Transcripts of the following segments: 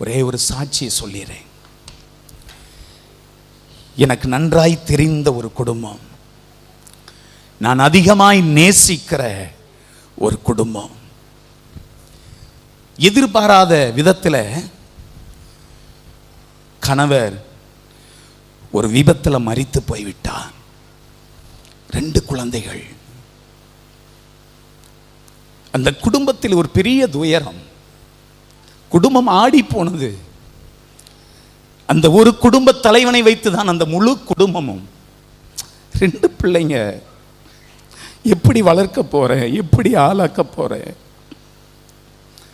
ஒரே ஒரு சாட்சியை சொல்லிடுறேன் எனக்கு நன்றாய் தெரிந்த ஒரு குடும்பம். நான் அதிகமாய் நேசிக்கிற ஒரு குடும்பம். எதிர்பாராத விதத்தில் கணவர் ஒரு விபத்தில் மறித்து போய்விட்டார். ரெண்டு குழந்தைகள். அந்த குடும்பத்தில் ஒரு பெரிய துயரம். குடும்பம் ஆடி போனது. அந்த ஒரு குடும்ப தலைவனை வைத்து தான் அந்த முழு குடும்பமும். ரெண்டு பிள்ளைங்க. எப்படி வளர்க்க போகிறேன் எப்படி ஆளாக்க போகிறேன்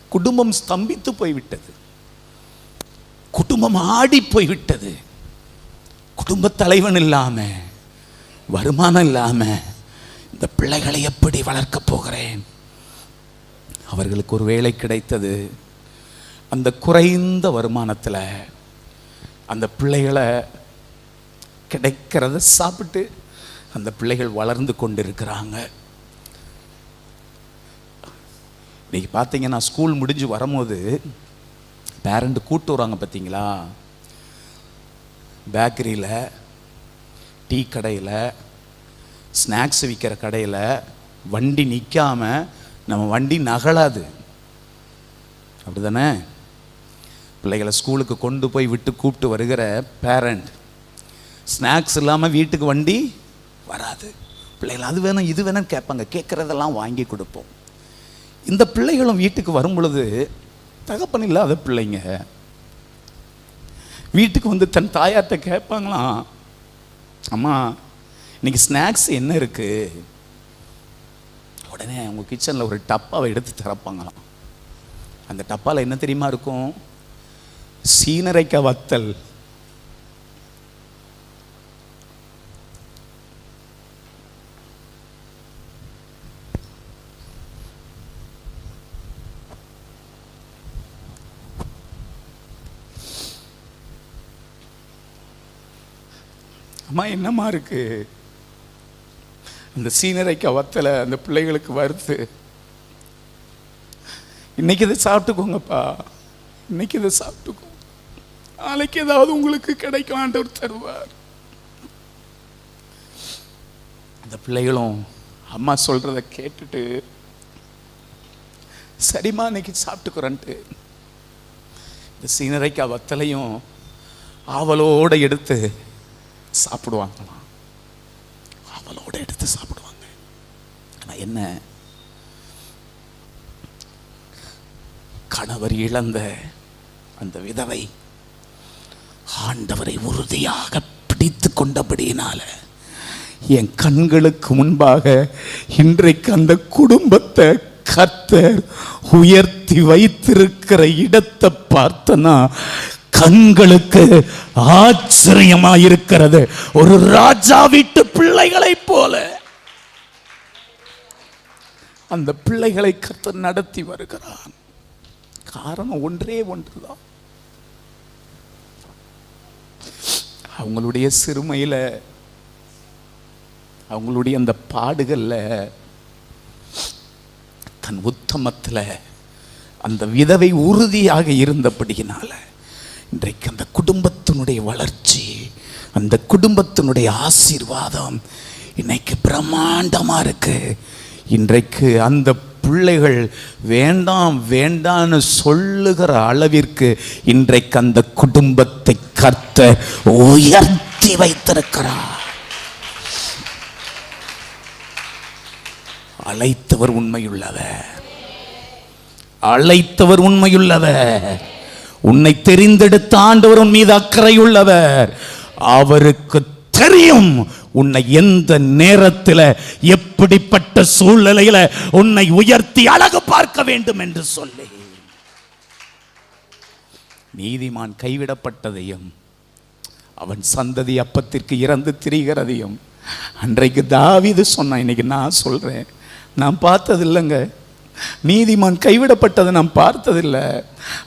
குடும்பம் ஸ்தம்பித்து போய்விட்டது. குடும்பம் ஆடி போய்விட்டது. குடும்ப தலைவன் இல்லாம வருமானம் இல்லாம இந்த பிள்ளைகளை எப்படி வளர்க்க போகிறேன்? அவர்களுக்கு ஒரு வேலை கிடைத்தது. அந்த குறைந்த வருமானத்தில் அந்த பிள்ளைகளை கிடைக்கிறத சாப்பிட்டு அந்த பிள்ளைகள் வளர்ந்து கொண்டு இருக்கிறாங்க இன்றைக்கி பார்த்தீங்கன்னா ஸ்கூல் முடிஞ்சு வரும்போது பேரண்ட் கூட்டு வராங்க பார்த்தீங்களா பேக்கரியில் டீ கடையில் ஸ்நாக்ஸ் விற்கிற கடையில் வண்டி நிற்காம நம்ம வண்டி நகலாது. அப்படிதானே? பிள்ளைகளை ஸ்கூலுக்கு கொண்டு போய் விட்டு கூப்பிட்டு வருகிற பேரண்ட் ஸ்நாக்ஸ் இல்லாமல் வீட்டுக்கு வண்டி வராது. பிள்ளைகள் அது வேணும் இது வேணும்னு கேட்பாங்க. கேட்குறதெல்லாம் வாங்கி கொடுப்போம். இந்த பிள்ளைகளும் வீட்டுக்கு வரும் பொழுது தகப்பன் இல்லாத பிள்ளைங்க வீட்டுக்கு வந்து தன் தாயார்கிட்ட கேட்பாங்களாம் அம்மா இன்னைக்கு ஸ்நாக்ஸ் என்ன இருக்கு? உடனே அவங்க கிச்சனில் ஒரு டப்பாவை எடுத்து திறப்பாங்களாம். அந்த டப்பாவில் என்ன தெரியுமா இருக்கும்? சீனரைக்க வத்தல். அம்மா என்னம்மா இருக்கு? அந்த சீனரைக்க வத்தலை அந்த பிள்ளைகளுக்கு வருது இன்னைக்கு இதை சாப்பிட்டுக்கோங்கப்பா. இன்னைக்கு இதை சாப்பிட்டுக்கோ. நாளைக்கு ஏதாவது உங்களுக்கு கிடைக்கும் ஆண்டவர் தருவார். அந்த பிள்ளைகளும் அம்மா சொல்றத கேட்டுட்டு சரிம்மா இன்னைக்கு சாப்பிட்டுக்கிறேன்ட்டு. இந்த சீனரைக்காய் வத்தலையும் ஆவலோடு எடுத்து சாப்பிடுவாங்களாம். ஆவலோடு எடுத்து சாப்பிடுவாங்க. ஆனா என்ன? கணவர் இழந்த அந்த விதவை ஆண்டவரை உறுதியாக பிடித்து கொண்டபடியினால என் கண்களுக்கு முன்பாக இன்றைக்கு அந்த குடும்பத்தை கர்த்தர் உயர்த்தி வைத்திருக்கிற இடத்தை பார்த்தனா கண்களுக்கு ஆச்சரியமாயிருக்கிறது. ஒரு ராஜா வீட்டு பிள்ளைகளைப் போல. அந்த பிள்ளைகளை கர்த்தர் நடத்தி வருகிறான் காரணம் ஒன்றே ஒன்றுதான். அவங்களுடைய சிறுமையில் அவங்களுடைய அந்த பாடுகளில் தன் உத்தமத்துல அந்த விதவை உறுதியாக இருந்தபடியினால இன்றைக்கு அந்த குடும்பத்தினுடைய வளர்ச்சி அந்த குடும்பத்தினுடைய ஆசீர்வாதம் இன்னைக்கு பிரம்மாண்டமா இருக்கு. இன்றைக்கு அந்த பிள்ளைகள் வேண்டாம் வேண்டான்னு சொல்லுகிற அளவிற்கு இன்றைக்கு அந்த குடும்பத்தை கர்த்த உயர்த்தி வைத்திருக்கிறார். அழைத்தவர் உண்மையுள்ளவர். அழைத்தவர் உண்மையுள்ளவர். உன்னை தெரிந்தெடுத்த ஆண்டவர் உன் மீது அக்கறையுள்ளவர். அவருக்கு தெரியும் உன்னை எந்த நேரத்தில் எப்படிப்பட்ட சூழ்நிலையில உன்னை உயர்த்தி அழகு பார்க்க வேண்டும் என்று சொல்லி. நீதிமான் கைவிடப்பட்டதையும் அவன் சந்ததி அப்பத்திற்கு இறந்து திரிகிறதையும் அன்றைக்கு தாவிது சொன்னான். இன்னைக்கு நான் சொல்றேன். நான் பார்த்தது இல்லைங்க நீதிமான் கைவிடப்பட்டதை நாம் பார்த்ததில்லை.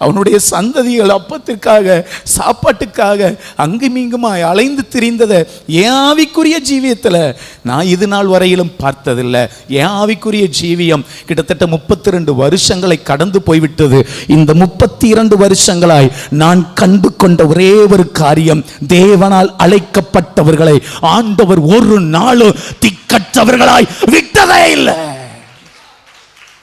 அவனுடைய சந்ததிகள் அப்பத்திற்காக சாப்பாட்டுக்காக அங்குமிங்குமாய் அலைந்து திரிந்ததை என் ஆவிக்குரிய ஜீவியத்தில் நான் இது நாள் வரையிலும் பார்த்ததில்லை. என் ஆவிக்குரிய ஜீவியம் கிட்டத்தட்ட முப்பத்தி ரெண்டு வருஷங்களை கடந்து போய்விட்டது. இந்த முப்பத்தி இரண்டு வருஷங்களாய் நான் கண்டு கொண்ட ஒரே ஒரு காரியம் தேவனால் அழைக்கப்பட்டவர்களை ஆண்டவர் ஒரு நாளும் திக்கற்றவர்களாய் விட்டதே இல்லை.